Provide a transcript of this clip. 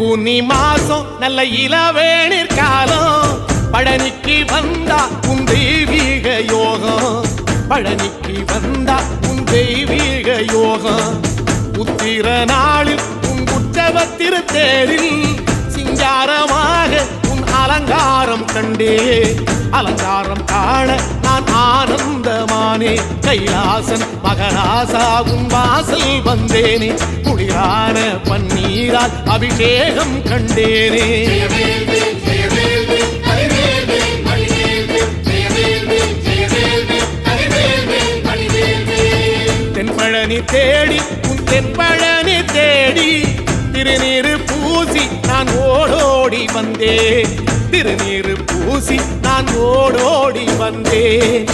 பங்குனி மாசம் நல்ல இளவேணிற் காலம் பழனிக்கு வந்தா உன் தெய்வீக யோகம். பழனிக்கு வந்தா உன் தெய்வீக யோகம். உத்திர நாளில் உன் உற்சவ திருத்தேரில் சிங்காரமாக உன் அலங்காரம் கண்டே. அலங்காரம் காண நான் ஆனந்தமானே. கைலாசன் மகராசா உன் வாசல் வந்தேனே. குளிரான பன்னீரால் அபிஷேகம் கண்டேனே. தென்பழனி தேடி உன் தென்பழனி தேடி திருநீரு பூசி நான் ஓடோடி வந்தேன். திருநீரு பூசி நான் ஓடோடி வந்தேன்.